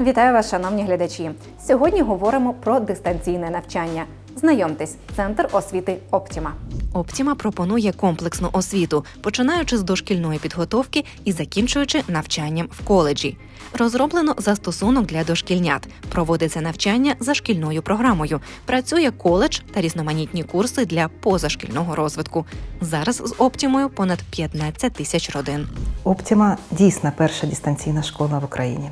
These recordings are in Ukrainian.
Вітаю вас, шановні глядачі. Сьогодні говоримо про дистанційне навчання. Знайомтесь, центр освіти Оптіма. Оптіма пропонує комплексну освіту, починаючи з дошкільної підготовки і закінчуючи навчанням в коледжі. Розроблено застосунок для дошкільнят, проводиться навчання за шкільною програмою. Працює коледж та різноманітні курси для позашкільного розвитку. Зараз з Оптімою понад 15 тисяч родин. Оптіма дійсно перша дистанційна школа в Україні.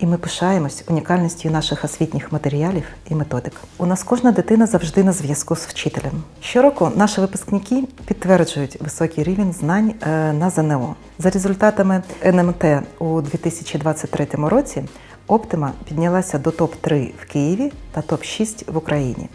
І ми пишаємось унікальністю наших освітніх матеріалів і методик. У нас кожна дитина завжди на зв'язку з вчителем. Щороку наші випускники підтверджують високий рівень знань е, на ЗНО. За результатами НМТ у 2023 році Оптима піднялася до топ-3 в Києві та топ-6 в Україні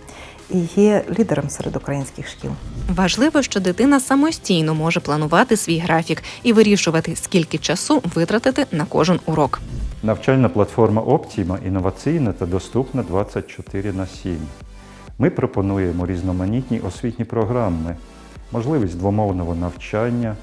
і є лідером серед українських шкіл. Важливо, що дитина самостійно може планувати свій графік і вирішувати, скільки часу витратити на кожен урок. Навчальна платформа Optima інноваційна та доступна 24 на 7. Ми пропонуємо різноманітні освітні програми, можливість двомовного навчання,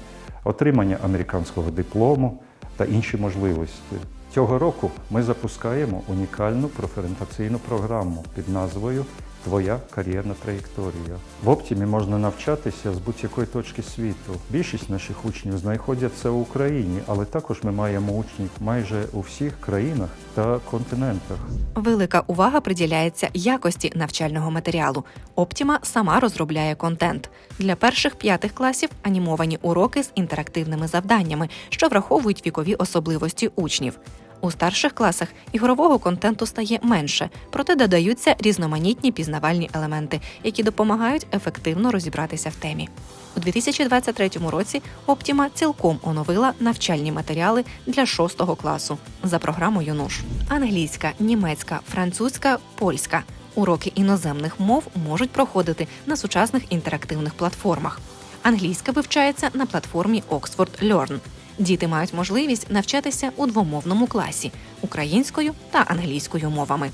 отримання американського диплому та інші можливості. Цього року ми запускаємо унікальну профорієнтаційну програму під назвою Твоя кар'єрна траєкторія. В Оптімі можна навчатися з будь-якої точки світу. Більшість наших учнів знаходяться в Україні, але також ми маємо учнів майже у всіх країнах та континентах. Велика увага приділяється якості навчального матеріалу. Оптіма сама розробляє контент для перших п'ятих класів. Анімовані уроки з інтерактивними завданнями, що враховують вікові особливості учнів. У старших класах ігрового контенту стає менше, проте додаються різноманітні пізнавальні елементи, які допомагають ефективно розібратися в темі. У 2023 році Оптіма цілком оновила навчальні матеріали для шостого класу за програмою НУШ. Англійська, німецька, французька, польська. Уроки іноземних мов можуть проходити на сучасних інтерактивних платформах. Англійська вивчається на платформі Oxford Learn. Діти мають можливість навчатися у двомовному класі українською та англійською мовами.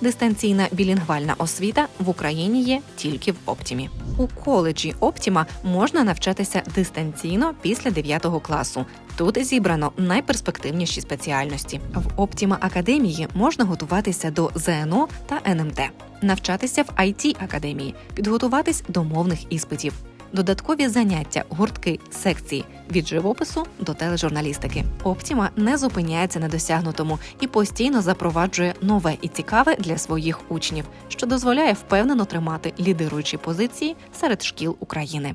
Дистанційна білінгвальна освіта в Україні є тільки в Оптімі. У коледжі Оптіма можна навчатися дистанційно після 9 класу. Тут зібрано найперспективніші спеціальності. В Оптіма Академії можна готуватися до ЗНО та НМТ, навчатися в it академії, підготуватись до мовних іспитів. Додаткові заняття, гуртки, секції від живопису до тележурналістики. Оптіма не зупиняється на досягнутому і постійно запроваджує нове і цікаве для своїх учнів, що дозволяє впевнено тримати лідируючі позиції серед шкіл України.